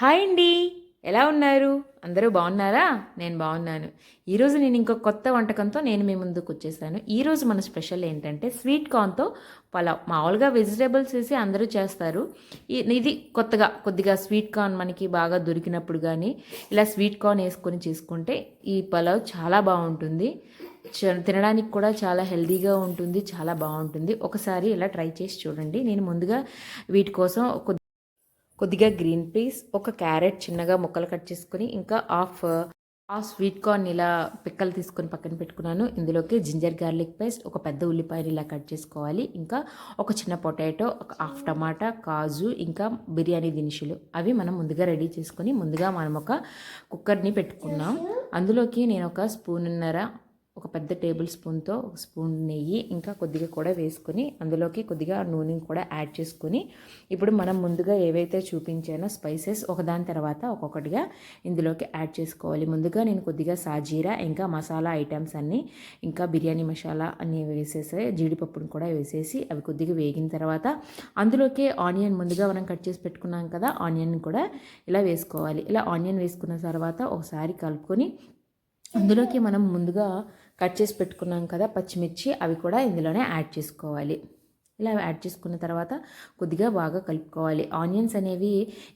Hi అండి. ఎలా ఉన్నారు? అందరూ బాగున్నారా? నేను బాగున్నాను. ఈరోజు నేను ఇంకో కొత్త వంటకంతో నేను మీ ముందుకు వచ్చేసాను. ఈరోజు మన స్పెషల్ ఏంటంటే స్వీట్ కార్న్తో పలావ్. మామూలుగా వెజిటేబుల్స్ వేసి అందరూ చేస్తారు. ఇది కొత్తగా కొద్దిగా స్వీట్ కార్న్ మనకి బాగా దొరికినప్పుడు కానీ ఇలా స్వీట్ కార్న్ వేసుకొని చేసుకుంటే ఈ పలావ్ చాలా బాగుంటుంది. చ- తినడానికి కూడా చాలా హెల్దీగా ఉంటుంది చాలా బాగుంటుంది. ఒకసారి ఇలా ట్రై చేసి చూడండి. నేను ముందుగా వీటి కోసం కొద్ది కొద్దిగా గ్రీన్ పీస్ ఒక క్యారెట్ చిన్నగా ముక్కలు కట్ చేసుకుని ఇంకా హాఫ్ ఆ స్వీట్ కార్న్ ఇలా పిక్కలు తీసుకొని పక్కన పెట్టుకున్నాను. ఇందులోకి జింజర్ గార్లిక్ పేస్ట్ ఒక పెద్ద ఉల్లిపాయలు ఇలా కట్ చేసుకోవాలి. ఇంకా ఒక చిన్న పొటాటో ఒక హాఫ్ టమాటా కాజు ఇంకా బిర్యానీ దినుసులు. అవి మనం ముందుగా రెడీ చేసుకొని ముందుగా మనం ఒక కుక్కర్ని పెట్టుకున్నాం. అందులోకి నేను ఒక స్పూన్ ఉన్నర ఒక పెద్ద టేబుల్ స్పూన్తో ఒక స్పూన్ నెయ్యి ఇంకా కొద్దిగా కూడా వేసుకొని అందులోకి కొద్దిగా నూనె కూడా యాడ్ చేసుకొని ఇప్పుడు మనం ముందుగా ఏవైతే చూపించానో స్పైసెస్ ఒకదాని తర్వాత ఒక్కొక్కటిగా ఇందులోకి యాడ్ చేసుకోవాలి. ముందుగా నేను కొద్దిగా సాజీరా ఇంకా మసాలా ఐటమ్స్ అన్నీ ఇంకా బిర్యానీ మసాలా అన్నీ వేసేసి జీడిపప్పును కూడా వేసేసి అవి కొద్దిగా వేగిన తర్వాత అందులోకి ఆనియన్ ముందుగా మనం కట్ చేసి పెట్టుకున్నాం కదా ఆనియన్ కూడా ఇలా వేసుకోవాలి. ఇలా ఆనియన్ వేసుకున్న తర్వాత ఒకసారి కలుపుకొని అందులోకి మనం ముందుగా కట్ చేసి పెట్టుకున్నాం కదా పచ్చిమిర్చి అవి కూడా ఇందులోనే యాడ్ చేసుకోవాలి. ఇలా యాడ్ చేసుకున్న తర్వాత కొద్దిగా బాగా కలుపుకోవాలి. ఆనియన్స్ అనేవి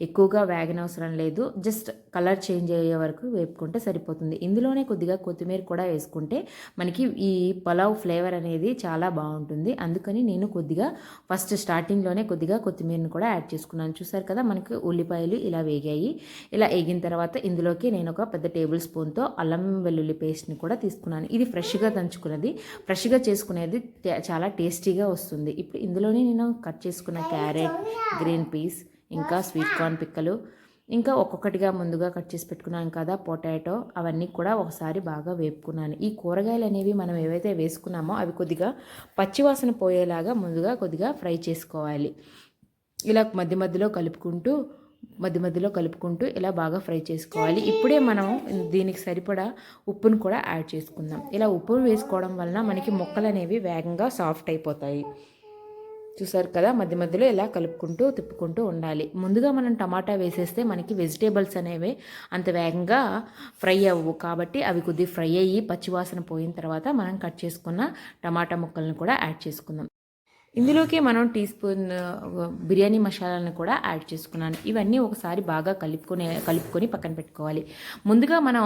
ఎక్కువగా వేగనవసరం లేదు. జస్ట్ కలర్ చేంజ్ అయ్యే వరకు వేపుకుంటే సరిపోతుంది. ఇందులోనే కొద్దిగా కొత్తిమీర కూడా వేసుకుంటే మనకి ఈ పలావ్ ఫ్లేవర్ అనేది చాలా బాగుంటుంది. అందుకని నేను కొద్దిగా ఫస్ట్ స్టార్టింగ్లోనే కొద్దిగా కొత్తిమీరని కూడా యాడ్ చేసుకున్నాను. చూసారు కదా మనకి ఉల్లిపాయలు ఇలా వేగాయి. ఇలా వేగిన తర్వాత ఇందులోకి నేను ఒక పెద్ద టేబుల్ స్పూన్తో అల్లం వెల్లుల్లి పేస్ట్ని కూడా తీసుకున్నాను. ఇది ఫ్రెష్గా దంచుకున్నది. ఫ్రెష్గా చేసుకునేది చాలా టేస్టీగా వస్తుంది. ఇప్పుడు ఇందులోనే నేను కట్ చేసుకున్న క్యారెట్ గ్రీన్ పీస్ ఇంకా స్వీట్ కార్న్ పిక్కలు. ఇంకా ఒక్కొక్కటిగా ముందుగా కట్ చేసి పెట్టుకున్నాను కదా పొటాటో అవన్నీ కూడా ఒకసారి బాగా వేపుకున్నాను. ఈ కూరగాయలు అనేవి మనం ఏవైతే వేసుకున్నామో అవి కొద్దిగా పచ్చివాసన పోయేలాగా ముందుగా కొద్దిగా ఫ్రై చేసుకోవాలి. ఇలా మధ్య మధ్యలో కలుపుకుంటూ మధ్య మధ్యలో కలుపుకుంటూ ఇలా బాగా ఫ్రై చేసుకోవాలి. ఇప్పుడే మనం దీనికి సరిపడా ఉప్పును కూడా యాడ్ చేసుకుందాం. ఇలా ఉప్పును వేసుకోవడం వలన మనకి మొక్కలు అనేవి వేగంగా సాఫ్ట్ అయిపోతాయి. చూసారు కదా మధ్య మధ్యలో ఇలా కలుపుకుంటూ తిప్పుకుంటూ ఉండాలి. ముందుగా మనం టమాటా వేసేస్తే మనకి వెజిటేబుల్స్ అనేవి అంత వేగంగా ఫ్రై అవ్వవు కాబట్టి అవి కొద్దిగా ఫ్రై అయ్యి పచ్చివాసన పోయిన తర్వాత మనం కట్ చేసుకున్న టమాటా ముక్కలను కూడా యాడ్ చేసుకుందాం. ఇందులోకి మనం టీ స్పూన్ బిర్యానీ మసాలాలను కూడా యాడ్ చేసుకున్నాను. ఇవన్నీ ఒకసారి బాగా కలుపుకొని కలుపుకొని పక్కన పెట్టుకోవాలి. ముందుగా మనం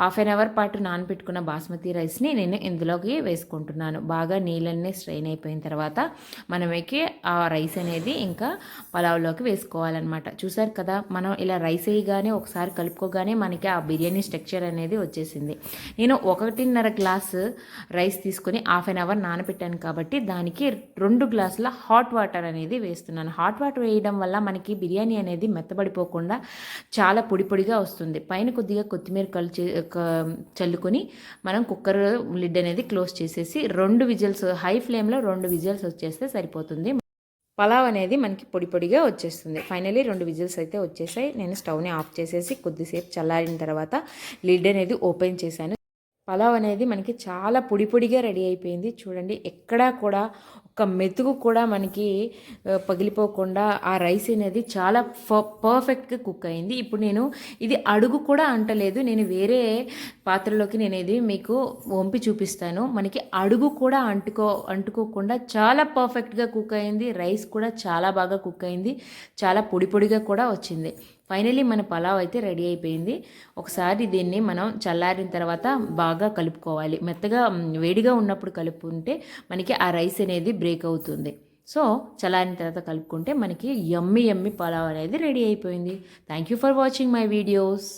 హాఫ్ అన్ అవర్ పాటు నానబెట్టుకున్న బాస్మతి రైస్ని నేను ఇందులోకి వేసుకుంటున్నాను. బాగా నీళ్ళన్నీ స్ట్రెయిన్ అయిపోయిన తర్వాత మనమేకి ఆ రైస్ అనేది ఇంకా పలావ్లోకి వేసుకోవాలన్నమాట. చూసారు కదా మనం ఇలా రైస్ వేయగానే ఒకసారి కలుపుకోగానే మనకి ఆ బిర్యానీ స్ట్రక్చర్ అనేది వచ్చేసింది. నేను ఒకటిన్నర గ్లాస్ రైస్ తీసుకొని హాఫ్ అన్ అవర్ నానబెట్టాను కాబట్టి దానికి రెండు గ్లాసుల హాట్ వాటర్ అనేది వేస్తున్నాను. హాట్ వాటర్ వేయడం వల్ల మనకి బిర్యానీ అనేది మెత్తబడిపోకుండా చాలా పొడి పొడిగా వస్తుంది. పైన కొద్దిగా కొత్తిమీర కలు చల్లుకొని మనం కుక్కర్ లిడ్ అనేది క్లోజ్ చేసేసి రెండు విజిల్స్ హై ఫ్లేమ్లో రెండు విజిల్స్ వచ్చేస్తే సరిపోతుంది. పలావ్ అనేది మనకి పొడి పొడిగా వచ్చేస్తుంది. ఫైనలీ రెండు విజిల్స్ అయితే వచ్చేసాయి. నేను స్టవ్ని ఆఫ్ చేసేసి కొద్దిసేపు చల్లారిన తర్వాత లిడ్ అనేది ఓపెన్ చేశాను. పలావ్ అనేది మనకి చాలా పొడి పొడిగా రెడీ అయిపోయింది. చూడండి ఎక్కడా కూడా ఒక మెతుకు కూడా మనకి పగిలిపోకుండా ఆ రైస్ అనేది చాలా ఫ- పర్ఫెక్ట్గా కుక్ అయింది. ఇప్పుడు నేను ఇది అడుగు కూడా అంటలేదు. నేను వేరే పాత్రలోకి నేను ఇది మీకు వంపి చూపిస్తాను. మనకి అడుగు కూడా అంటుకో అంటుకోకుండా చాలా పర్ఫెక్ట్గా కుక్ అయింది. రైస్ కూడా చాలా బాగా కుక్ అయింది. చాలా పొడి పొడిగా కూడా వచ్చింది. ఫైనలీ మన పలావ్ అయితే రెడీ అయిపోయింది. ఒకసారి దీన్ని మనం చల్లారిన తర్వాత బాగా కలుపుకోవాలి. మెత్తగా వేడిగా ఉన్నప్పుడు కలుపుకుంటే మనకి ఆ రైస్ అనేది బ్రేక్ అవుతుంది. సో చల్లారిన తర్వాత కలుపుకుంటే మనకి యమ్మి యమ్మి పలావ్ అనేది రెడీ అయిపోయింది. Thank you for watching my videos.